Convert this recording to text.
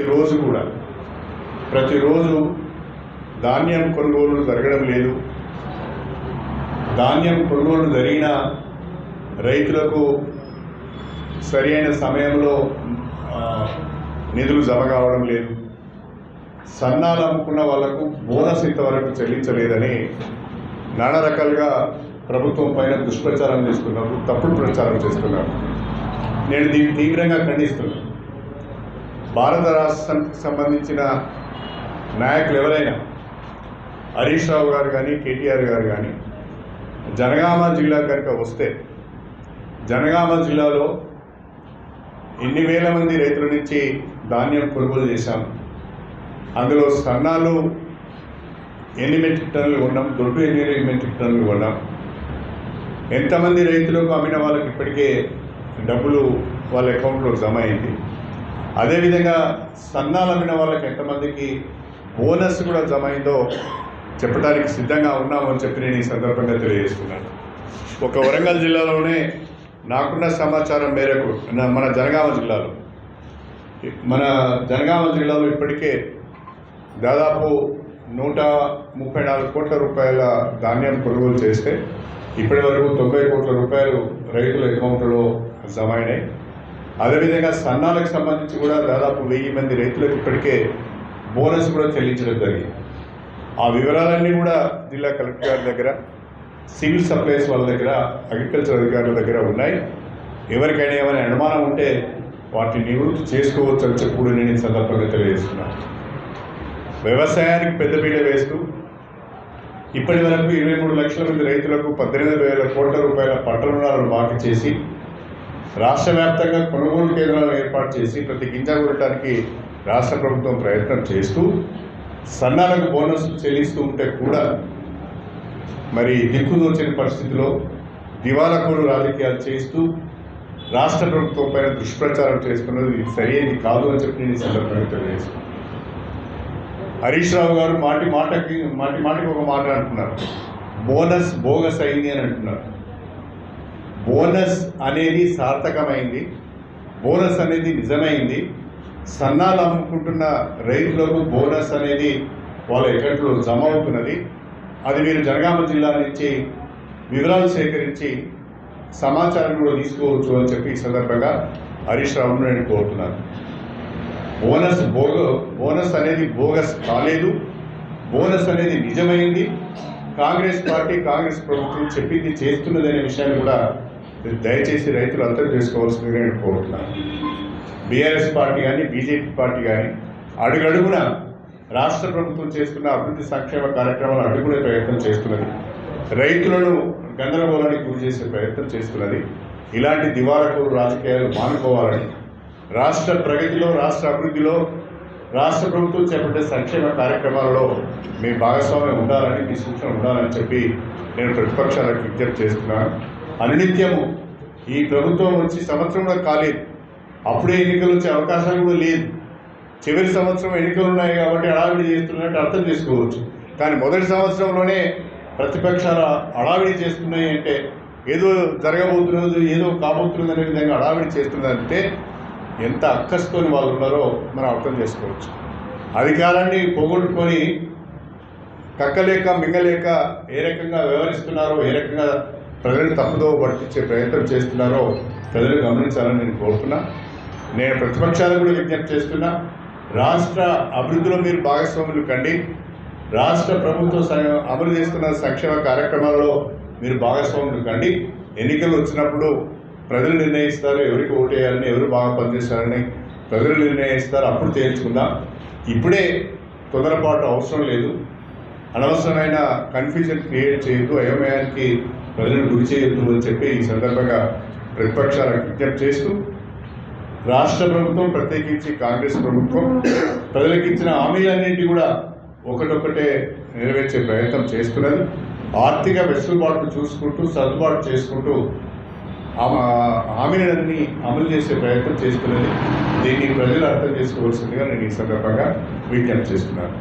ప్రతిరోజు కూడా ప్రతిరోజు ధాన్యం కొనుగోలు జరగడం లేదు. ధాన్యం కొనుగోలు జరిగిన రైతులకు సరైన సమయంలో నిధులు జమ కావడం లేదు. సన్నాలు అమ్ముకున్న వాళ్ళకు బోనస్ ఇంతవరకు చెల్లించలేదని నానా రకాలుగా ప్రభుత్వం పైన దుష్ప్రచారం చేస్తున్నారు తప్పుడు ప్రచారం చేస్తున్నారు. నేను దీన్ని తీవ్రంగా ఖండిస్తున్నాను. భారత రాష్ట్రానికి సంబంధించిన నాయకులు ఎవరైనా హరీష్ రావు గారు కానీ కేటీఆర్ గారు కానీ జనగామ జిల్లా కనుక వస్తే జనగామ జిల్లాలో ఎన్ని వేల మంది రైతుల నుంచి ధాన్యం కొనుగోలు చేశాం. అందులో సన్నాలు ఎన్ని మెట్రిక్ టన్నులు కొన్నాం దొడ్డు ఎన్ని మెట్రిక్ టన్నులు కొన్నాం. ఎంతమంది రైతులకు అమ్మిన వాళ్ళకి ఇప్పటికే డబ్బులు వాళ్ళ అకౌంట్లో జమ అయింది. అదేవిధంగా సన్నాలు అమ్మిన వాళ్ళకి ఎంతమందికి బోనస్ కూడా జమ అయిందో చెప్పడానికి సిద్ధంగా ఉన్నామని చెప్పి నేను ఈ సందర్భంగా తెలియజేస్తున్నాను. ఒక వరంగల్ జిల్లాలోనే నాకున్న సమాచారం మేరకు నా- మన జనగామ జిల్లాలో మన జనగామ జిల్లాలో ఇప్పటికే దాదాపు నూట ముప్పై నాలుగు కోట్ల రూపాయల ధాన్యం కొనుగోలు చేస్తే ఇప్పటి వరకు తొంభై కోట్ల రూపాయలు రైతుల అకౌంట్లో జమ అయినాయి. అదేవిధంగా సన్నాలకు సంబంధించి కూడా దాదాపు వెయ్యి మంది రైతులకు ఇప్పటికే బోనస్ కూడా చెల్లించడం జరిగింది. ఆ వివరాలన్నీ కూడా జిల్లా కలెక్టర్ గారి దగ్గర సివిల్ సప్లైస్ వాళ్ళ దగ్గర అగ్రికల్చర్ అధికారుల దగ్గర ఉన్నాయి. ఎవరికైనా ఏమైనా అనుమానం ఉంటే వాటిని నివృత్తి చేసుకోవచ్చు అని చెప్పి కూడా నేను సందర్భంగా తెలియజేస్తున్నాను. వ్యవసాయానికి పెద్దపీట వేస్తూ ఇప్పటి వరకు ఇరవై మూడు లక్షల మంది రైతులకు పద్దెనిమిది వేల కోట్ల రూపాయల పంట రుణాలను బాకీ చేసి రాష్ట్ర వ్యాప్తంగా కొనుగోలు కేంద్రాలను ఏర్పాటు చేసి ప్రతి గింజ కొనడానికి రాష్ట్ర ప్రభుత్వం ప్రయత్నం చేస్తూ సన్నాలకు బోనస్ చెల్లిస్తూ ఉంటే కూడా మరి దిక్కుదోచని పరిస్థితిలో దివాలాకోరు రాజకీయాలు చేస్తూ రాష్ట్ర ప్రభుత్వం పైన దుష్ప్రచారం చేసుకున్నది ఇది సరైనది కాదు అని చెప్పి నేను సందర్భంగా తెలియజేస్తున్నాను. హరీష్ రావు గారు మాటి మాటకి మాటి మాటికి ఒక మాట అంటున్నారు. బోనస్ బోగస్ అయింది అని అంటున్నారు. బోనస్ అనేది సార్థకమైంది. బోనస్ అనేది నిజమైంది. సన్నాలు అమ్ముకుంటున్న రైతులకు బోనస్ అనేది వాళ్ళ ఎకట్లో జమ అవుతున్నది. అది మీరు జనగామ జిల్లా నుంచి వివరాలు సేకరించి సమాచారం కూడా తీసుకోవచ్చు అని చెప్పి ఈ సందర్భంగా హరీష్ రావును నేను కోరుతున్నాను. బోనస్ బోగ బోనస్ అనేది బోగస్ కాలేదు. బోనస్ అనేది నిజమైంది. కాంగ్రెస్ పార్టీ కాంగ్రెస్ ప్రభుత్వం చెప్పింది చేస్తున్నదనే విషయాన్ని కూడా దయచేసి రైతులు అర్థం చేసుకోవాల్సింది నేను కోరుతున్నాను. బీఆర్ఎస్ పార్టీ కానీ బీజేపీ పార్టీ కానీ అడుగడుగున రాష్ట్ర ప్రభుత్వం చేస్తున్న అభివృద్ధి సంక్షేమ కార్యక్రమాలు అడుగునే ప్రయత్నం చేస్తున్నది. రైతులను గందరగోళానికి గురి చేసే ప్రయత్నం చేస్తున్నది. ఇలాంటి దివాలకూరు రాజకీయాలు మానుకోవాలని రాష్ట్ర ప్రగతిలో రాష్ట్ర అభివృద్ధిలో రాష్ట్ర ప్రభుత్వం చేపట్టే సంక్షేమ కార్యక్రమాలలో మీ భాగస్వామ్యం ఉండాలని మీ సూచన ఉండాలని చెప్పి నేను ప్రతిపక్షాలకు విజ్ఞప్తి చేస్తున్నాను. అనునిత్యము. ఈ ప్రభుత్వం వచ్చి సంవత్సరం కూడా కాలేదు. అప్పుడే ఎన్నికలు వచ్చే అవకాశాలు కూడా లేదు. చివరి సంవత్సరం ఎన్నికలు ఉన్నాయి కాబట్టి హడావిడి చేస్తున్నట్టు అర్థం చేసుకోవచ్చు. కానీ మొదటి సంవత్సరంలోనే ప్రతిపక్షాల హడావిడి చేస్తున్నాయి అంటే ఏదో జరగబోతున్నది ఏదో కాబోతున్నది అనే విధంగా హడావిడి చేస్తున్నదంటే ఎంత అక్కసుకొని వాళ్ళు ఉన్నారో మనం అర్థం చేసుకోవచ్చు. అధికారాన్ని పోగొట్టుకొని కక్కలేక మింగలేక ఏ రకంగా వ్యవహరిస్తున్నారో ఏ రకంగా ప్రజలను తప్పుదో పట్టించే ప్రయత్నం చేస్తున్నారో ప్రజలు గమనించాలని నేను కోరుతున్నా. నేను ప్రతిపక్షాలకు కూడా విజ్ఞప్తి చేస్తున్నా. రాష్ట్ర అభివృద్ధిలో మీరు భాగస్వాములు కండి. రాష్ట్ర ప్రభుత్వం అమలు చేస్తున్న సంక్షేమ కార్యక్రమాలలో మీరు భాగస్వాములు కండి. ఎన్నికలు వచ్చినప్పుడు ప్రజలు నిర్ణయిస్తారు ఎవరికి ఓటేయాలని ఎవరు బాగా పనిచేస్తారని ప్రజలు నిర్ణయిస్తారు. అప్పుడు తేల్చుకుందాం. ఇప్పుడే తొందరపాటు అవసరం లేదు. అనవసరమైన కన్ఫ్యూజన్ క్రియేట్ చేయొద్దు అయోమయానికి ప్రజలను గురి చేయొద్దు అని చెప్పి ఈ సందర్భంగా ప్రతిపక్షాలకు విజ్ఞప్తి చేస్తూ రాష్ట్ర ప్రభుత్వం ప్రత్యేకించి కాంగ్రెస్ ప్రభుత్వం ప్రజలకు ఇచ్చిన హామీలన్నింటినీ కూడా ఒకటొకటే నెరవేర్చే ప్రయత్నం చేస్తున్నది. ఆర్థిక వెసులుబాటు చూసుకుంటూ సర్దుబాటు చేసుకుంటూ హామీలన్నీ అమలు చేసే ప్రయత్నం చేస్తున్నది. దీన్ని ప్రజలు అర్థం చేసుకోవాల్సిందిగా నేను ఈ సందర్భంగా విజ్ఞప్తి చేస్తున్నాను.